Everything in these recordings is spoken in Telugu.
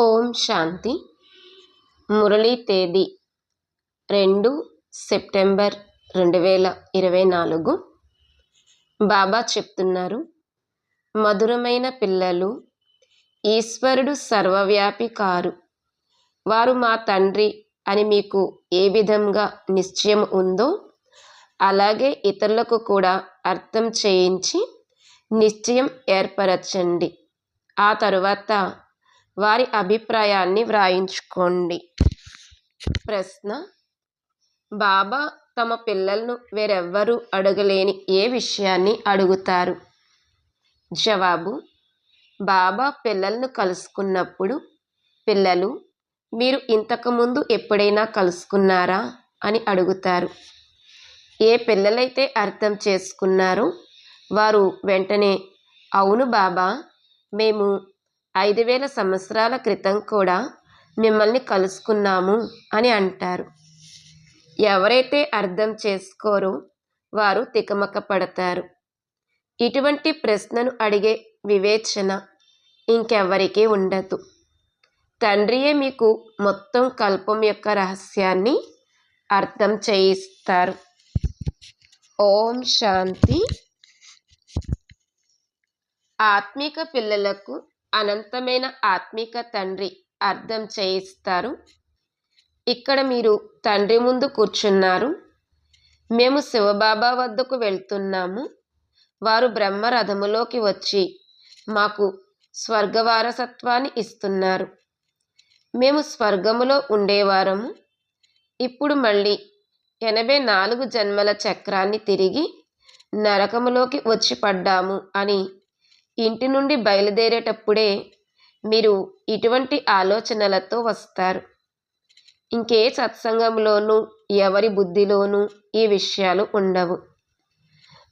ఓం శాంతి. మురళీ తేదీ రెండు సెప్టెంబర్ రెండు వేల ఇరవై నాలుగు. బాబా చెప్తున్నారు మధురమైన పిల్లలు ఈశ్వరుడు సర్వవ్యాపి కారు. వారు మా తండ్రి అని మీకు ఏ విధంగా నిశ్చయం ఉందో అలాగే ఇతరులకు కూడా అర్థం చేయించి నిశ్చయం ఏర్పరచండి. ఆ తరువాత వారి అభిప్రాయాన్ని వ్రాయించుకోండి. ప్రశ్న. బాబా తమ పిల్లలను వేరెవ్వరూ అడగలేని ఏ విషయాన్ని అడుగుతారు? జవాబు. బాబా పిల్లలను కలుసుకున్నప్పుడు పిల్లలు మీరు ఇంతకుముందు ఎప్పుడైనా కలుసుకున్నారా? అని అడుగుతారు. ఏ పిల్లలైతే అర్థం చేసుకున్నారో వారు వెంటనే అవును బాబా మేము ఐదు వేల సంవత్సరాల క్రితం కూడా మిమ్మల్ని కలుసుకున్నాము అని అంటారు. ఎవరైతే అర్థం చేసుకోరో వారు తికమక పడతారు ఇటువంటి ప్రశ్నను అడిగే వివేచన ఇంకెవ్వరికీ ఉండదు. తండ్రియే మీకు మొత్తం కల్పం యొక్క రహస్యాన్ని అర్థం చేయిస్తారు. ఓం శాంతి. ఆత్మిక పిల్లలకు అనంతమైన ఆత్మిక తండ్రి అర్థం చేయిస్తారు. ఇక్కడ మీరు తండ్రి ముందు కూర్చున్నారు. మేము శివబాబా వద్దకు వెళ్తున్నాము. వారు బ్రహ్మరథములోకి వచ్చి మాకు స్వర్గవారసత్వాన్ని ఇస్తున్నారు. మేము స్వర్గములో ఉండేవారము. ఇప్పుడు మళ్ళీ ఎనభై నాలుగు జన్మల చక్రాన్ని తిరిగి నరకములోకి వచ్చి పడ్డాము అని ఇంటి నుండి బయలుదేరేటప్పుడే మీరు ఇటువంటి ఆలోచనలతో వస్తారు. ఇంకే సత్సంగంలోనూ ఎవరి బుద్ధిలోనూ ఈ విషయాలు ఉండవు.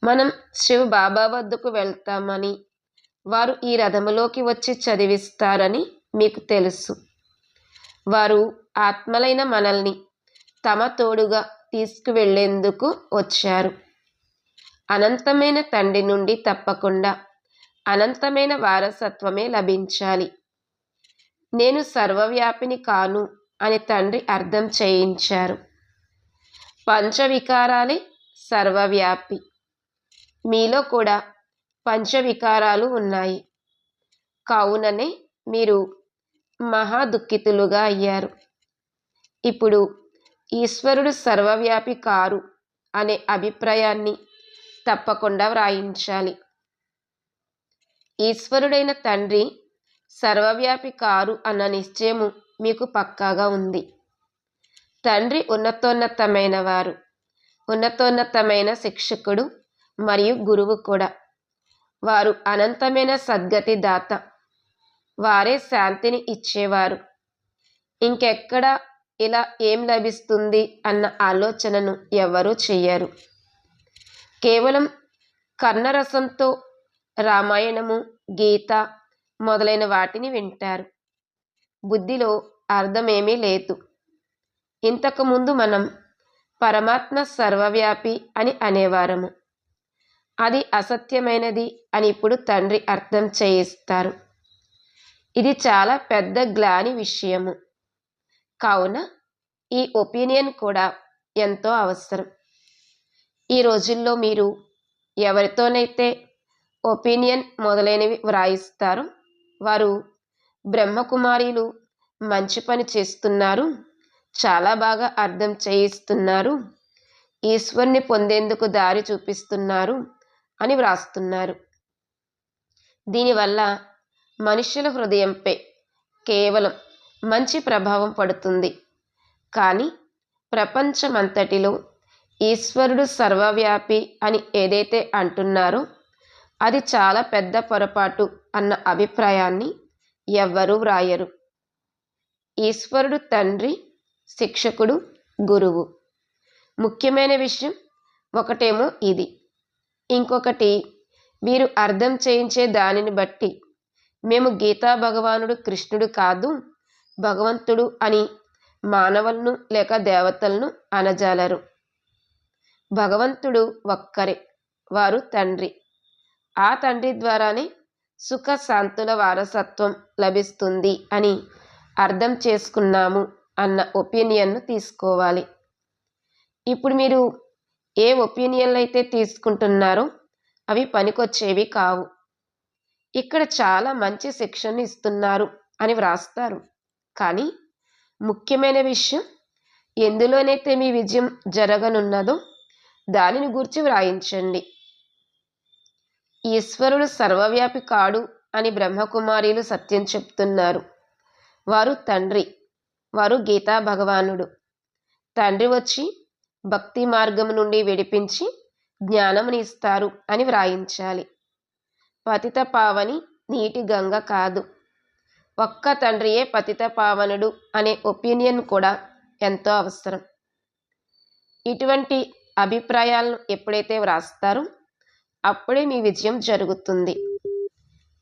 మనం శివ బాబా వద్దకు వెళ్తామని వారు ఈ రథములోకి వచ్చి చదివిస్తారని మీకు తెలుసు. వారు ఆత్మలైన మనల్ని తమ తోడుగా తీసుకువెళ్ళేందుకు వచ్చారు. అనంతమైన తండ్రి నుండి తప్పకుండా అనంతమైన వారసత్వమే లభించాలి. నేను సర్వవ్యాపిని కాను అని తండ్రి అర్థం చేయించారు. పంచవికారాలే సర్వవ్యాపి. మీలో కూడా పంచవికారాలు ఉన్నాయి. కావుననే మీరు మహా దుఃఖితులుగా అయ్యారు. ఇప్పుడు ఈశ్వరుడు సర్వవ్యాపి కారు అనే అభిప్రాయాన్ని తప్పకుండా వ్రాయించాలి. ఈశ్వరుడైన తండ్రి సర్వవ్యాపి కారు అన్న నిశ్చయము మీకు పక్కాగా ఉంది. తండ్రి ఉన్నతోన్నతమైన వారు. ఉన్నతోన్నతమైన శిక్షకుడు మరియు గురువు కూడా. వారు అనంతమైన సద్గతి దాత. వారే శాంతిని ఇచ్చేవారు. ఇంకెక్కడ ఇలా ఏం లభిస్తుంది అన్న ఆలోచనను ఎవరూ చెయ్యరు. కేవలం కర్ణరసంతో రామాయణము గీత మొదలైన వాటిని వింటారు. బుద్ధిలో అర్థమేమీ లేదు. ఇంతకుముందు మనం పరమాత్మ సర్వవ్యాపి అని అనేవారము. అది అసత్యమైనది అని ఇప్పుడు తండ్రి అర్థం చేయిస్తారు. ఇది చాలా పెద్ద గ్లాని విషయము. కావున ఈ ఒపీనియన్ కూడా ఎంతో అవసరం. ఈ రోజుల్లో మీరు ఎవరితోనైతే ఒపీనియన్ మొదలైనవి వ్రాయిస్తారు. వారు బ్రహ్మకుమారీలు మంచి పని చేస్తున్నారు. చాలా బాగా అర్థం చేయిస్తున్నారు. ఈశ్వర్ని పొందేందుకు దారి చూపిస్తున్నారు అని వ్రాస్తున్నారు. దీనివల్ల మనుషుల హృదయంపై కేవలం మంచి ప్రభావం పడుతుంది. కానీ ప్రపంచమంతటిలో ఈశ్వరుడు సర్వవ్యాపి అని ఏదైతే అంటున్నారో అది చాలా పెద్ద పొరపాటు అన్న అభిప్రాయాన్ని ఎవ్వరూ వ్రాయరు. ఈశ్వరుడు తండ్రి శిక్షకుడు గురువు. ముఖ్యమైన విషయం ఒకటేమో ఇది. ఇంకొకటి వీరు అర్థం చేయించే దానిని బట్టి మేము గీతా భగవానుడు కృష్ణుడు కాదు భగవంతుడు అని మానవులను లేక దేవతలను అనజాలరు. భగవంతుడు ఒక్కరే వారు తండ్రి. ఆ తండ్రి ద్వారానే సుఖ శాంతుల వారసత్వం లభిస్తుంది అని అర్థం చేసుకున్నాము అన్న ఒపీనియన్ను తీసుకోవాలి. ఇప్పుడు మీరు ఏ ఒపీనియన్లు అయితే తీసుకుంటున్నారో అవి పనికొచ్చేవి కావు. ఇక్కడ చాలా మంచి శిక్షణ ఇస్తున్నారు అని వ్రాస్తారు. కానీ ముఖ్యమైన విషయం ఎందులోనైతే మీ విజయం జరగనున్నదో దానిని గురించి వ్రాయించండి. ఈశ్వరుడు సర్వవ్యాపి కాడు అని బ్రహ్మకుమారీలు సత్యం చెప్తున్నారు. వారు తండ్రి వారు గీతా భగవానుడు. తండ్రి వచ్చి భక్తి మార్గం నుండి విడిపించి జ్ఞానముని ఇస్తారు అని వ్రాయించాలి. పతిత పావని నీటి గంగ కాదు. ఒక్క తండ్రియే పతిత పావనుడు అనే ఒపీనియన్ కూడా ఎంతో అవసరం. ఇటువంటి అభిప్రాయాలను ఎప్పుడైతే వ్రాస్తారో అప్పుడే మీ విజయం జరుగుతుంది.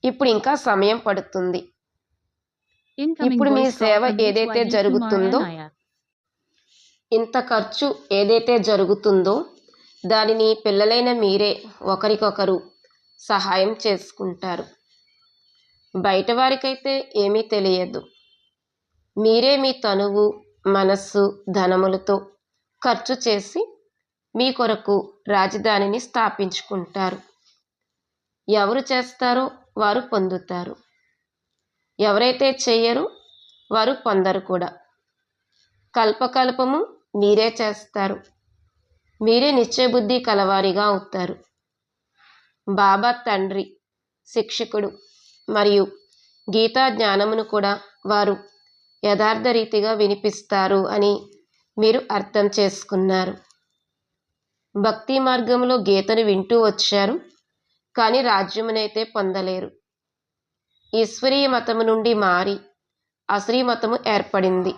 ఇప్పుడు ఇంకా సమయం పడుతుంది. ఇప్పుడు మీ సేవ ఏదైతే జరుగుతుందో ఇంత ఖర్చు ఏదైతే జరుగుతుందో దానిని పిల్లలైన మీరే ఒకరికొకరు సహాయం చేసుకుంటారు. బయట వారికైతే ఏమీ తెలియదు. మీరే మీ తనువు మనస్సు ధనములతో ఖర్చు చేసి మీ కొరకు రాజధానిని స్థాపించుకుంటారు. ఎవరు చేస్తారో వారు పొందుతారు. ఎవరైతే చెయ్యరు వారు పొందరు కూడా. కల్పకల్పము మీరే చేస్తారు. మీరే నిశ్చయబుద్ధి కలవారిగా అవుతారు. బాబా తండ్రి శిక్షకుడు మరియు గీతా జ్ఞానమును కూడా వారు యథార్థ రీతిగా వినిపిస్తారు అని మీరు అర్థం చేసుకున్నారు. భక్తి మార్గంలో గీతను వింటూ వచ్చారు కానీ రాజ్యమునైతే పొందలేరు. ఈశ్వరీయ మతము నుండి మారి అశ్రీ మతము ఏర్పడింది.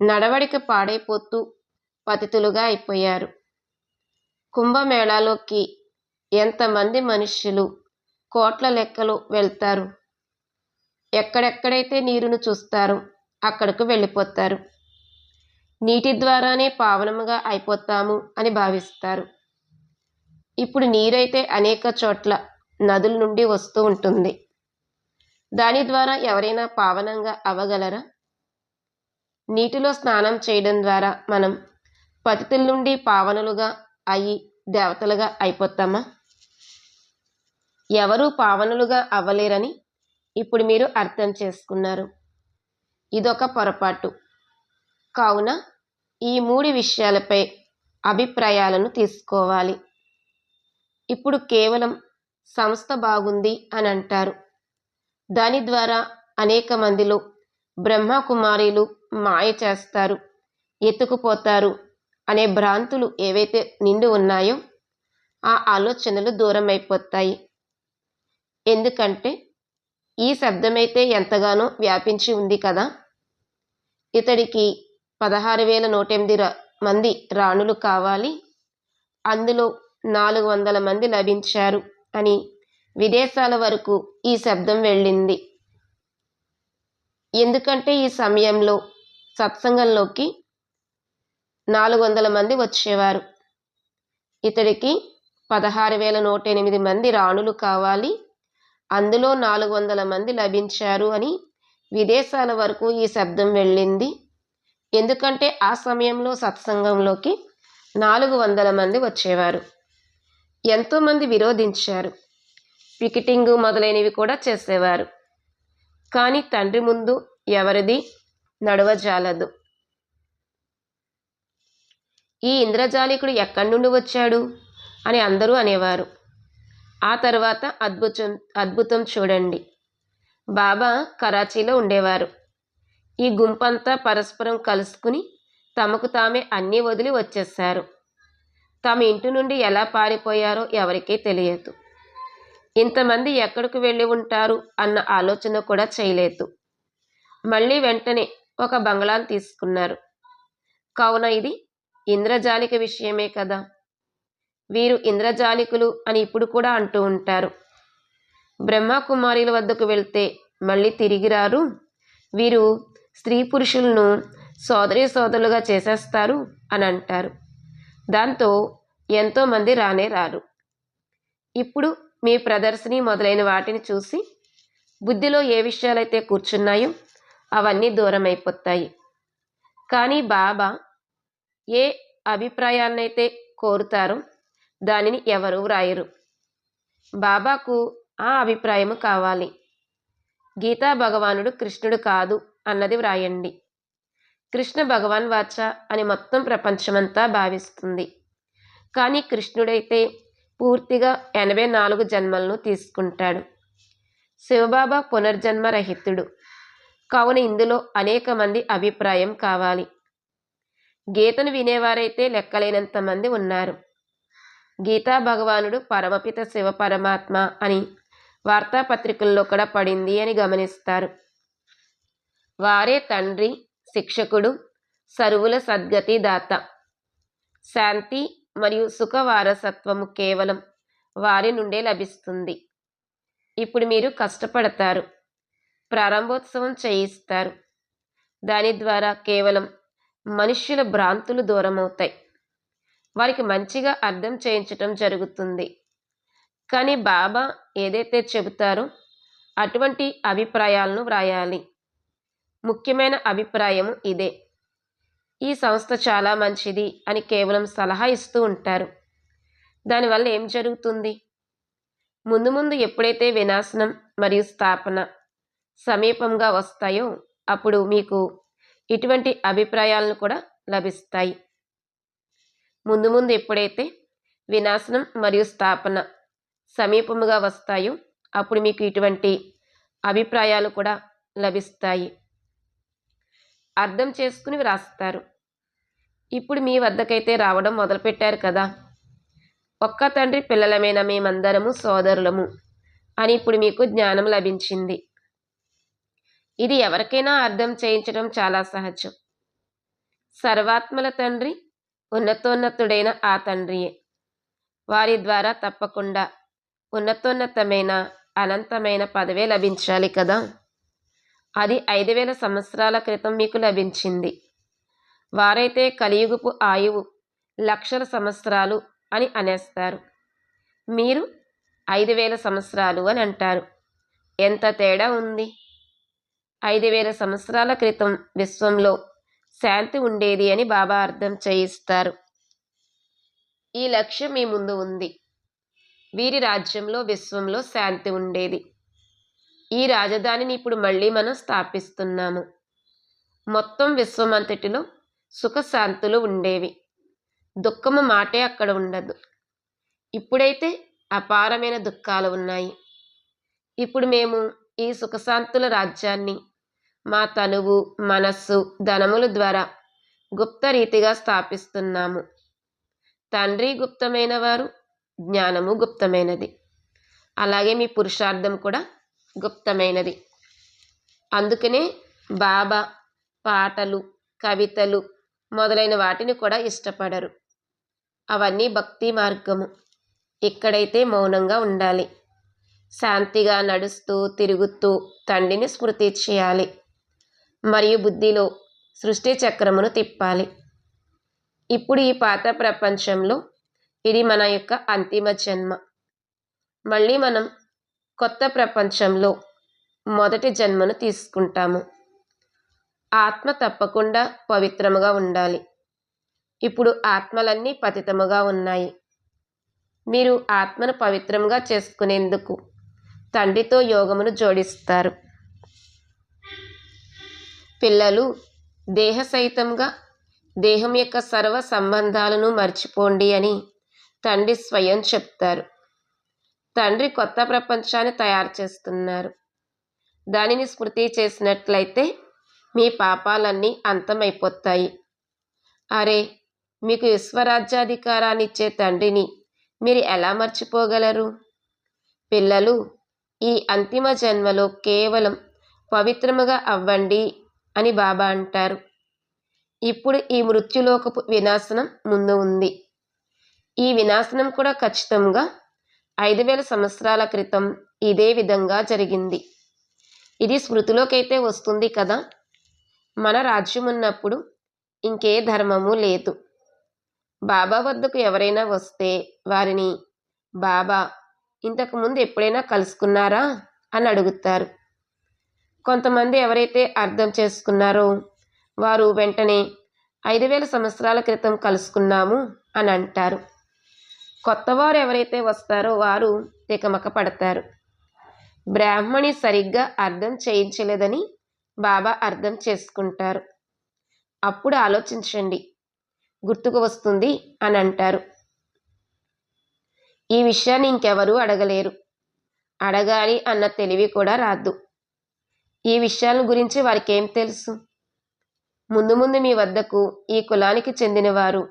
నడవడిక పాడైపోతూ పతితులుగా అయిపోయారు. కుంభమేళాలోకి ఎంతమంది మనుష్యులు కోట్ల లెక్కలు వెళ్తారు? ఎక్కడెక్కడైతే నీరును చూస్తారో అక్కడకు వెళ్ళిపోతారు. నీటి ద్వారానే పావనముగా అయిపోతాము అని భావిస్తారు. ఇప్పుడు నీరైతే అనేక చోట్ల నదుల నుండి వస్తూ ఉంటుంది. దాని ద్వారా ఎవరైనా పావనంగా అవ్వగలరా? నీటిలో స్నానం చేయడం ద్వారా మనం పతితుల నుండి పావనులుగా అయి దేవతలుగా అయిపోతామా? ఎవరూ పావనులుగా అవ్వలేరని ఇప్పుడు మీరు అర్థం చేసుకున్నారు. ఇదొక పొరపాటు. కావున ఈ మూడు విషయాలపై అభిప్రాయాలను తీసుకోవాలి. ఇప్పుడు కేవలం సంస్థ బాగుంది అని అంటారు. దాని ద్వారా అనేక మందిలో బ్రహ్మకుమారీలు మాయ చేస్తారు ఎత్తుకుపోతారు అనే భ్రాంతులు ఏవైతే నిండి ఉన్నాయో ఆ ఆలోచనలు దూరం అయిపోతాయి ఎందుకంటే ఈ శబ్దమైతే ఎంతగానో వ్యాపించి ఉంది కదా. ఇతడికి పదహారు వేల నూట ఎనిమిది మంది రాణులు కావాలి. అందులో నాలుగు వందల మంది లభించారు అని విదేశాల వరకు ఈ శబ్దం వెళ్ళింది. ఎందుకంటే ఈ సమయంలో సత్సంగంలోకి నాలుగు వందల మంది వచ్చేవారు. ఇతడికి పదహారు వేల నూట ఎనిమిది మంది రాణులు కావాలి. అందులో నాలుగు వందల మంది లభించారు అని విదేశాల వరకు ఈ శబ్దం వెళ్ళింది. ఎందుకంటే ఆ సమయంలో సత్సంగంలోకి నాలుగు వందల మంది వచ్చేవారు. ఎంతోమంది విరోధించారు. పికెటింగ్ మొదలైనవి కూడా చేసేవారు. కానీ తండ్రి ముందు ఎవరిది నడవజాలదు. ఈ ఇంద్రజాలికుడు ఎక్కడి నుండి వచ్చాడు? అని అందరూ అనేవారు. ఆ తర్వాత అద్భుతం అద్భుతం చూడండి. బాబా కరాచీలో ఉండేవారు. ఈ గుంపంతా పరస్పరం కలుసుకుని తమకు తామే అన్నీ వదిలి వచ్చేశారు. తమ ఇంటి నుండి ఎలా పారిపోయారో ఎవరికీ తెలియదు. ఇంతమంది ఎక్కడికి వెళ్ళి ఉంటారు అన్న ఆలోచన కూడా చేయలేదు. మళ్ళీ వెంటనే ఒక బంగ్లాను తీసుకున్నారు. కావున ఇది ఇంద్రజాలిక విషయమే కదా. వీరు ఇంద్రజాలికులు అని ఇప్పుడు కూడా అంటూ ఉంటారు. బ్రహ్మకుమారుల వద్దకు వెళ్తే మళ్ళీ తిరిగి రారు. వీరు స్త్రీ పురుషులను సోదరి సోదరులుగా చేసేస్తారు అని అంటారు. దాంతో ఎంతోమంది రానే రారు. ఇప్పుడు మీ ప్రదర్శని మొదలైన వాటిని చూసి బుద్ధిలో ఏ విషయాలైతే కూర్చున్నాయో అవన్నీ దూరం అయిపోతాయి కానీ బాబా ఏ అభిప్రాయాన్నైతే కోరుతారో దానిని ఎవరు వ్రాయరు. బాబాకు ఆ అభిప్రాయము కావాలి. గీతా భగవానుడు కృష్ణుడు కాదు అన్నది వ్రాయండి. కృష్ణ భగవాన్ వాచ అని మొత్తం ప్రపంచమంతా భావిస్తుంది. కానీ కృష్ణుడైతే పూర్తిగా ఎనభై నాలుగు జన్మలను తీసుకుంటాడు. శివబాబా పునర్జన్మ రహితుడు. కావున ఇందులో అనేక మంది అభిప్రాయం కావాలి. గీతను వినేవారైతే లెక్కలేనంత మంది ఉన్నారు. గీతా భగవానుడు పరమపిత శివ పరమాత్మ అని వార్తాపత్రికల్లో కూడా పడింది అని గమనిస్తారు. వారే తండ్రి శిక్షకుడు సరువుల సద్గతి దాత శాంతి మరియు సుఖ వారసత్వము కేవలం వారి నుండే లభిస్తుంది. ఇప్పుడు మీరు కష్టపడతారు ప్రారంభోత్సవం చేయిస్తారు. దాని ద్వారా కేవలం మనుష్యుల భ్రాంతులు దూరమవుతాయి. వారికి మంచిగా అర్థం చేయించటం జరుగుతుంది. కానీ బాబా ఏదైతే చెబుతారో అటువంటి అభిప్రాయాలను వ్రాయాలి. ముఖ్యమైన అభిప్రాయం ఇదే. ఈ సంస్థ చాలా మంచిది అని కేవలం సలహా ఇస్తూ ఉంటారు. దానివల్ల ఏం జరుగుతుంది? ముందు ముందు ఎప్పుడైతే వినాశనం మరియు స్థాపన సమీపంగా వస్తాయో అప్పుడు మీకు ఇటువంటి అభిప్రాయాలను కూడా లభిస్తాయి. ముందు ముందు ఎప్పుడైతే వినాశనం మరియు స్థాపన సమీపముగా వస్తాయో అప్పుడు మీకు ఇటువంటి అభిప్రాయాలు కూడా లభిస్తాయి. అర్థం చేసుకుని వ్రాస్తారు. ఇప్పుడు మీ వద్దకైతే రావడం మొదలుపెట్టారు కదా. ఒక్క తండ్రి పిల్లలమైన మేమందరము సోదరులము అని ఇప్పుడు మీకు జ్ఞానం లభించింది. ఇది ఎవరికైనా అర్థం చేయించడం చాలా సహజం. సర్వాత్మల తండ్రి ఉన్నతోన్నతుడైన ఆ తండ్రియే. వారి ద్వారా తప్పకుండా ఉన్నతోన్నతమైన అనంతమైన పదవే లభించాలి కదా. అది ఐదు వేల సంవత్సరాల క్రితం మీకు లభించింది. వారైతే కలియుగపు ఆయువు లక్షల సంవత్సరాలు అని అనేస్తారు. మీరు ఐదు వేల సంవత్సరాలు అని అంటారు. ఎంత తేడా ఉంది? ఐదు వేల సంవత్సరాల క్రితం విశ్వంలో శాంతి ఉండేది అని బాబా అర్థం చేయిస్తారు. ఈ లక్ష్యం మీ ముందు ఉంది. వీరి రాజ్యంలో విశ్వంలో శాంతి ఉండేది. ఈ రాజధానిని ఇప్పుడు మళ్ళీ మనం స్థాపిస్తున్నాము. మొత్తం విశ్వమంతటిలో సుఖశాంతులు ఉండేవి. దుఃఖము మాటే అక్కడ ఉండదు. ఇప్పుడైతే అపారమైన దుఃఖాలు ఉన్నాయి. ఇప్పుడు మేము ఈ సుఖశాంతుల రాజ్యాన్ని మా తనువు మనస్సు ధనముల ద్వారా గుప్త రీతిగా స్థాపిస్తున్నాము. తండ్రి గుప్తమైన వారు జ్ఞానము గుప్తమైనది. అలాగే మీ పురుషార్థం కూడా గుప్తమైనది. అందుకనే బాబా పాటలు కవితలు మొదలైన వాటిని కూడా ఇష్టపడరు. అవన్నీ భక్తి మార్గము. ఇక్కడైతే మౌనంగా ఉండాలి. శాంతిగా నడుస్తూ తిరుగుతూ తండ్రిని స్మృతి చేయాలి. మరియు బుద్ధిలో సృష్టి చక్రమును తిప్పాలి. ఇప్పుడు ఈ పాత ప్రపంచంలో ఇది మన యొక్క అంతిమ జన్మ. మళ్ళీ మనం కొత్త ప్రపంచంలో మొదటి జన్మను తీసుకుంటాము. ఆత్మ తప్పకుండా పవిత్రముగా ఉండాలి. ఇప్పుడు ఆత్మలన్నీ పతితముగా ఉన్నాయి. మీరు ఆత్మను పవిత్రంగా చేసుకునేందుకు తండ్రితో యోగమును జోడిస్తారు. పిల్లలు దేహ సహితంగా దేహం యొక్క సర్వ సంబంధాలను మర్చిపోండి అని తండ్రి స్వయం చెప్తారు. తండ్రి కొత్త ప్రపంచాన్ని తయారు చేస్తున్నారు. దానిని స్మృతి చేసినట్లయితే మీ పాపాలన్నీ అంతమైపోతాయి. అరే మీకు విశ్వరాజ్యాధికారాన్ని ఇచ్చే తండ్రిని మీరు ఎలా మర్చిపోగలరు? పిల్లలు ఈ అంతిమ జన్మలో కేవలం పవిత్రముగా అవ్వండి అని బాబా అంటారు. ఇప్పుడు ఈ మృత్యులోకపు వినాశనం ముందు ఉంది. ఈ వినాశనం కూడా ఖచ్చితంగా ఐదు వేల సంవత్సరాల క్రితం ఇదే విధంగా జరిగింది. ఇది స్మృతిలోకైతే వస్తుంది కదా? మన రాజ్యం ఉన్నప్పుడు ఇంకే ధర్మము లేదు. బాబా వద్దకు ఎవరైనా వస్తే వారిని బాబా ఇంతకుముందు ఎప్పుడైనా కలుసుకున్నారా? అని అడుగుతారు. కొంతమంది ఎవరైతే అర్థం చేసుకున్నారో వారు వెంటనే ఐదు వేల సంవత్సరాల క్రితం కలుసుకున్నాము అని అంటారు. కొత్తవారు ఎవరైతే వస్తారో వారు తికమక పడతారు. బ్రాహ్మణి సరిగ్గా అర్థం చేయించలేదని బాబా అర్థం చేసుకుంటారు. అప్పుడు ఆలోచించండి. గుర్తుకు వస్తుంది అని అంటారు. ఈ విషయాన్ని ఇంకెవరూ అడగలేరు. అడగాలి అన్న తెలివి కూడా రాదు. ఈ విషయాల గురించి వారికి ఏం తెలుసు? ముందు ముందు మీ వద్దకు ఈ కులానికి చెందినవారు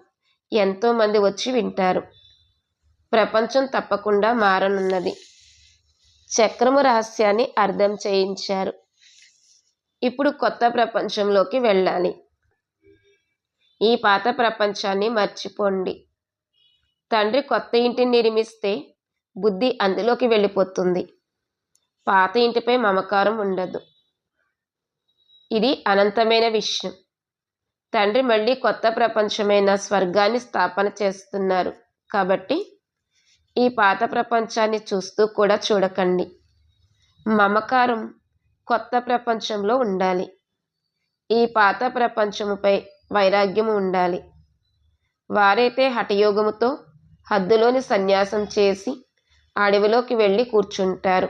ఎంతోమంది వచ్చి వింటారు. ప్రపంచం తప్పకుండా మారనున్నది. చక్రము రహస్యాన్ని అర్థం చేయించారు. ఇప్పుడు కొత్త ప్రపంచంలోకి వెళ్ళాలి. ఈ పాత ప్రపంచాన్ని మర్చిపోండి. తండ్రి కొత్త ఇంటిని నిర్మిస్తే బుద్ధి అందులోకి వెళ్ళిపోతుంది. పాత ఇంటిపై మమకారం ఉండదు. ఇది అనంతమైన విషయం. తండ్రి మళ్ళీ కొత్త ప్రపంచమైన స్వర్గాన్ని స్థాపన చేస్తున్నారు. కాబట్టి ఈ పాత ప్రపంచాన్ని చూస్తూ కూడా చూడకండి. మమకారం కొత్త ప్రపంచంలో ఉండాలి. ఈ పాత ప్రపంచముపై వైరాగ్యము ఉండాలి. వారైతే హఠయోగముతో హద్దులోని సన్యాసం చేసి అడవిలోకి వెళ్ళి కూర్చుంటారు.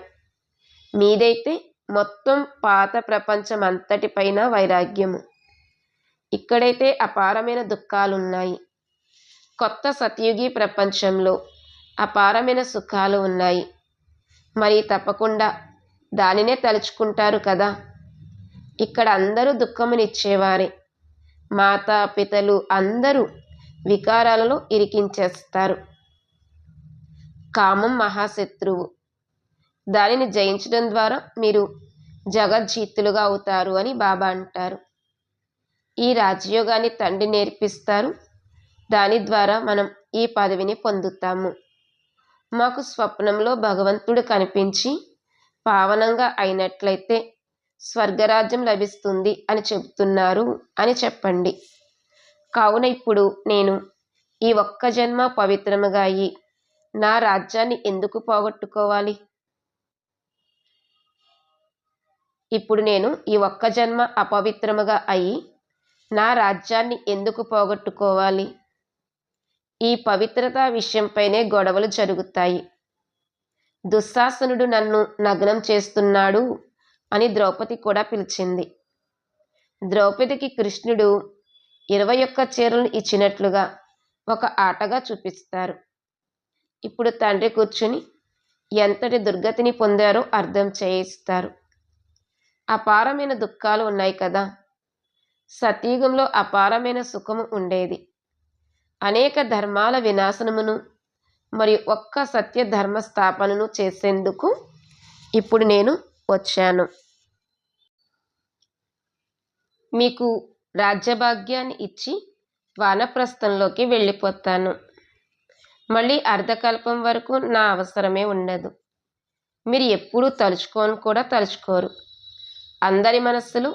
మీదైతే మొత్తం పాత ప్రపంచం అంతటిపైన వైరాగ్యము. ఇక్కడైతే అపారమైన దుఃఖాలున్నాయి. కొత్త సతయుగి ప్రపంచంలో అపారమైన సుఖాలు ఉన్నాయి. మరి తప్పకుండా దానినే తలుచుకుంటారు కదా? ఇక్కడ అందరూ దుఃఖమునిచ్చేవారే. మాతా పితలు అందరూ వికారాలలో ఇరికించేస్తారు. కామం మహాశత్రువు. దానిని జయించడం ద్వారా మీరు జగజ్జీతులుగా అవుతారు అని బాబా అంటారు. ఈ రాజయోగాన్ని తండ్రి నేర్పిస్తారు. దాని ద్వారా మనం ఈ పదవిని పొందుతాము. మాకు స్వప్నంలో భగవంతుడు కనిపించి పావనంగా అయినట్లయితే స్వర్గరాజ్యం లభిస్తుంది అని చెబుతున్నారు అని చెప్పండి. కావున ఇప్పుడు నేను ఈ ఒక్క జన్మ పవిత్రముగా అయ్యి నా రాజ్యాన్ని ఎందుకు పోగొట్టుకోవాలి? ఇప్పుడు నేను ఈ ఒక్క జన్మ అపవిత్రముగా అయి నా రాజ్యాన్ని ఎందుకు పోగొట్టుకోవాలి? ఈ పవిత్రత విషయంపైనే గొడవలు జరుగుతాయి. దుశ్శాసనుడు నన్ను నగ్నం చేస్తున్నాడు అని ద్రౌపది కూడా పిలిచింది. ద్రౌపదికి కృష్ణుడు ఇరవై ఒక్క చీరలు ఇచ్చినట్లుగా ఒక ఆటగా చూపిస్తారు. ఇప్పుడు తండ్రి కూర్చుని ఎంతటి దుర్గతిని పొందారో అర్థం చేయిస్తారు. అపారమైన దుఃఖాలు ఉన్నాయి కదా. సతయుగంలో అపారమైన సుఖము ఉండేది. అనేక ధర్మాల వినాశనమును మరియు ఒక్క సత్య ధర్మ స్థాపనను చేసేందుకు ఇప్పుడు నేను వచ్చాను. మీకు రాజ్యభాగ్యాన్ని ఇచ్చి వానప్రస్థంలోకి వెళ్ళిపోతాను. మళ్ళీ అర్ధకల్పం వరకు నా అవసరమే ఉండదు. మీరు ఎప్పుడూ తలుచుకోని కూడా తలుచుకోరు. అందరి మనస్సులు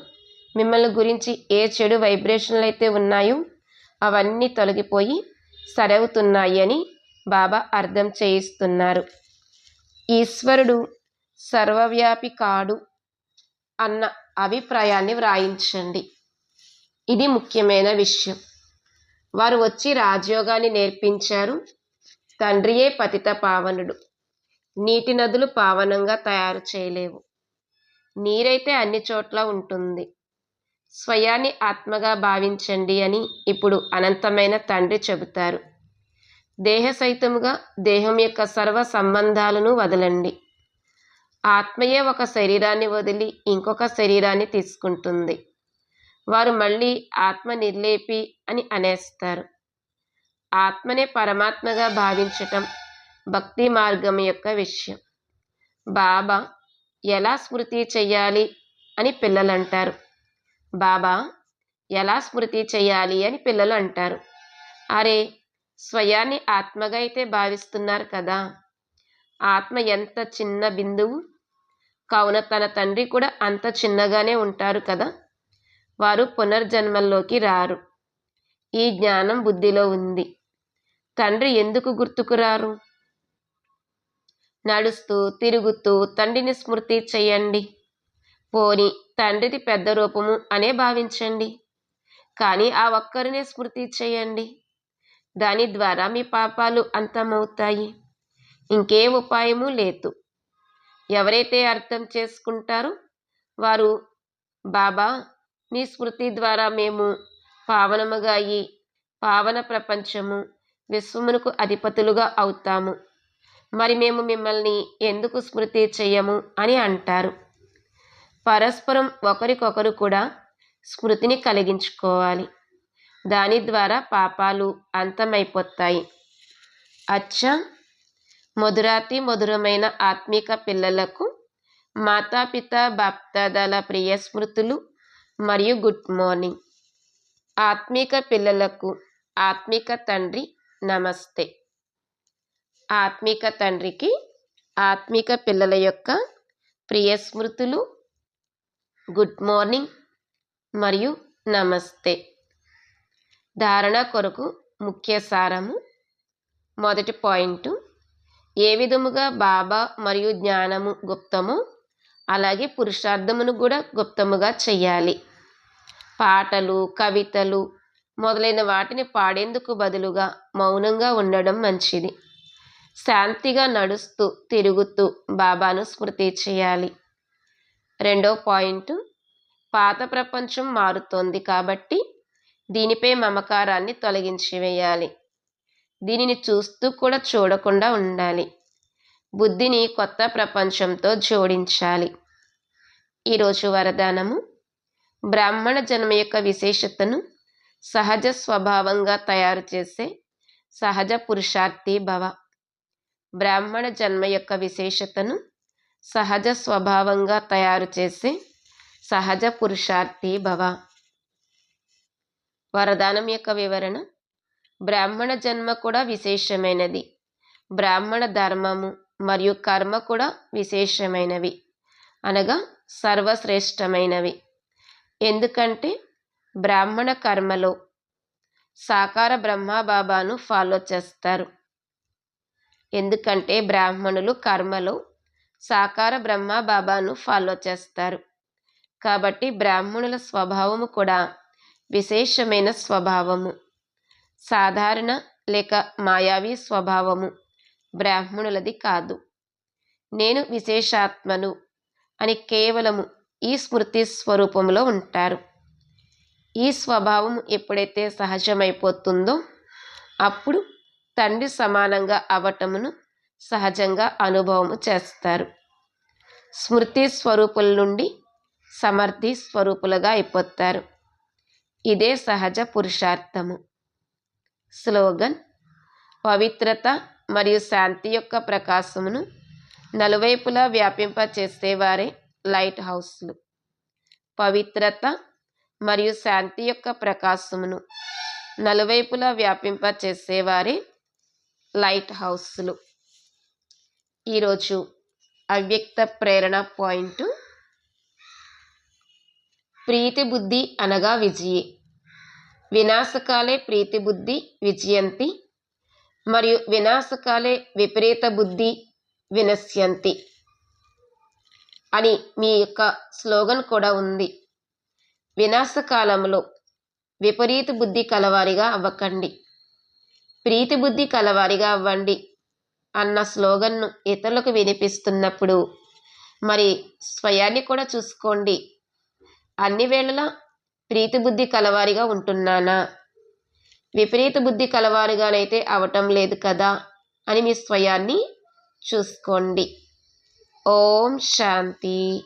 మిమ్మల్ని గురించి ఏ చెడు వైబ్రేషన్లు అయితే ఉన్నాయో అవన్నీ తొలగిపోయి సరవుతున్నాయి అని బాబా అర్థం చేయిస్తున్నారు. ఈశ్వరుడు సర్వవ్యాపి కాడు అన్న అభిప్రాయాన్ని వ్రాయించండి. ఇది ముఖ్యమైన విషయం. వారు వచ్చి రాజయోగాన్ని నేర్పించారు. తండ్రియే పతిత పావనుడు. నీటి నదులు పావనంగా తయారు చేయలేవు. నీరైతే అన్ని చోట్ల ఉంటుంది. స్వయాన్ని ఆత్మగా భావించండి అని ఇప్పుడు అనంతమైన తండ్రి చెబుతారు. దేహ సహితముగా దేహం యొక్క సర్వ సంబంధాలను వదలండి. ఆత్మయే ఒక శరీరాన్ని వదిలి ఇంకొక శరీరాన్ని తీసుకుంటుంది. వారు మళ్ళీ ఆత్మ నిర్లేపి అని అనేస్తారు. ఆత్మనే పరమాత్మగా భావించటం భక్తి మార్గం యొక్క విషయం. బాబా ఎలా స్మృతి చెయ్యాలి అని పిల్లలు అంటారు బాబా ఎలా స్మృతి చేయాలి అని పిల్లలు అంటారు. అరే స్వయాన్ని ఆత్మగా అయితే భావిస్తున్నారు కదా. ఆత్మ ఎంత చిన్న బిందువు? కావున తన తండ్రి కూడా అంత చిన్నగానే ఉంటారు కదా. వారు పునర్జన్మల్లోకి రారు. ఈ జ్ఞానం బుద్ధిలో ఉంది. తండ్రి ఎందుకు గుర్తుకు రారు? నడుస్తూ తిరుగుతూ తండ్రిని స్మృతి చేయండి పోని తండ్రిది పెద్ద రూపము అనే భావించండి. కానీ ఆ ఒక్కరినే స్మృతి చేయండి. దాని ద్వారా మీ పాపాలు అంతమవుతాయి. ఇంకే ఉపాయము లేదు. ఎవరైతే అర్థం చేసుకుంటారో వారు బాబా మీ స్మృతి ద్వారా మేము పావనముగా అయి పావన ప్రపంచము విశ్వమునకు అధిపతులుగా అవుతాము. మరి మేము మిమ్మల్ని ఎందుకు స్మృతి చెయ్యము అని అంటారు. పరస్పరం ఒకరికొకరు కూడా స్మృతిని కలిగించుకోవాలి. దాని ద్వారా పాపాలు అంతమైపోతాయి. అచ్చ! మధురాతి మధురమైన ఆత్మిక పిల్లలకు మాతాపిత బాప్దాదాల ప్రియ స్మృతులు మరియు గుడ్ మార్నింగ్. ఆత్మిక పిల్లలకు ఆత్మిక తండ్రి నమస్తే. ఆత్మిక తండ్రికి ఆత్మిక పిల్లల యొక్క ప్రియ స్మృతులు గుడ్ మార్నింగ్ మరియు నమస్తే. ధారణ కొరకు ముఖ్య సారము. మొదటి పాయింట్. ఏ విధముగా బాబా మరియు జ్ఞానము గుప్తము అలాగే పురుషార్థమును కూడా గుప్తముగా చెయ్యాలి. పాటలు కవితలు మొదలైన వాటిని పాడేందుకు బదులుగా మౌనంగా ఉండడం మంచిది. శాంతిగా నడుస్తూ తిరుగుతూ బాబాను స్మృతి చేయాలి. రెండో పాయింట్ పాత ప్రపంచం మారుతోంది కాబట్టి దీనిపై మమకారాన్ని తొలగించి వేయాలి. దీనిని చూస్తూ కూడా చూడకుండా ఉండాలి. బుద్ధిని కొత్త ప్రపంచంతో జోడించాలి. ఈరోజు వరదానము. బ్రాహ్మణ జన్మ యొక్క విశేషతను సహజ స్వభావంగా తయారు చేసే సహజ పురుషార్థి భవ. బ్రాహ్మణ జన్మ యొక్క విశేషతను సహజ స్వభావంగా తయారు చేసే సహజ పురుషార్థి భవ. వరదానం యొక్క వివరణ బ్రాహ్మణ జన్మ కూడా విశేషమైనది. బ్రాహ్మణ ధర్మము మరియు కర్మ కూడా విశేషమైనవి. అనగా సర్వశ్రేష్టమైనవి. ఎందుకంటే బ్రాహ్మణ కర్మలో సాకార బ్రహ్మబాబాను ఫాలో చేస్తారు. ఎందుకంటే బ్రాహ్మణులు కర్మలో సాకార బ్రహ్మ బాబాను ఫాలో చేస్తారు. కాబట్టి బ్రాహ్మణుల స్వభావము కూడా విశేషమైన స్వభావము. సాధారణ లేక మాయావి స్వభావము బ్రాహ్మణులది కాదు. నేను విశేషాత్మను అని కేవలము ఈ స్మృతి స్వరూపంలో ఉంటారు. ఈ స్వభావం ఎప్పుడైతే సహజమైపోతుందో అప్పుడు తండ్రి సమానంగా అవటమును సహజంగా అనుభవము చేస్తారు. స్మృతి స్వరూపుల నుండి సమర్థి స్వరూపులుగా అయిపోతారు. ఇదే సహజ పురుషార్థము. స్లోగన్ పవిత్రత మరియు శాంతి యొక్క ప్రకాశమును నలువైపులా వ్యాపింప చేసేవారే లైట్ హౌస్లు. పవిత్రత మరియు శాంతి యొక్క ప్రకాశమును నలువైపులా వ్యాపింప చేసేవారే లైట్ హౌస్లు. ఈరోజు అవ్యక్త ప్రేరణ పాయింట్. ప్రీతి బుద్ధి అనగా విజయి. వినాశకాలే ప్రీతి బుద్ధి విజయంతి మరియు వినాశకాలే విపరీత బుద్ధి వినశ్యంతి అని మీ యొక్క స్లోగన్ కూడా ఉంది. వినాశకాలంలో విపరీత బుద్ధి కలవారిగా అవ్వకండి. ప్రీతి బుద్ధి కలవారిగా అవ్వండి. అన్న స్లోగన్ను ఇతరులకు వినిపిస్తున్నప్పుడు. మరి స్వయాన్ని కూడా చూసుకోండి. అన్ని వేళలా ప్రీతి బుద్ధి కలవారిగా ఉంటున్నానా? విపరీత బుద్ధి కలవారిగానైతే అవటం లేదు కదా అని మీ స్వయాన్ని చూసుకోండి. ఓం శాంతి.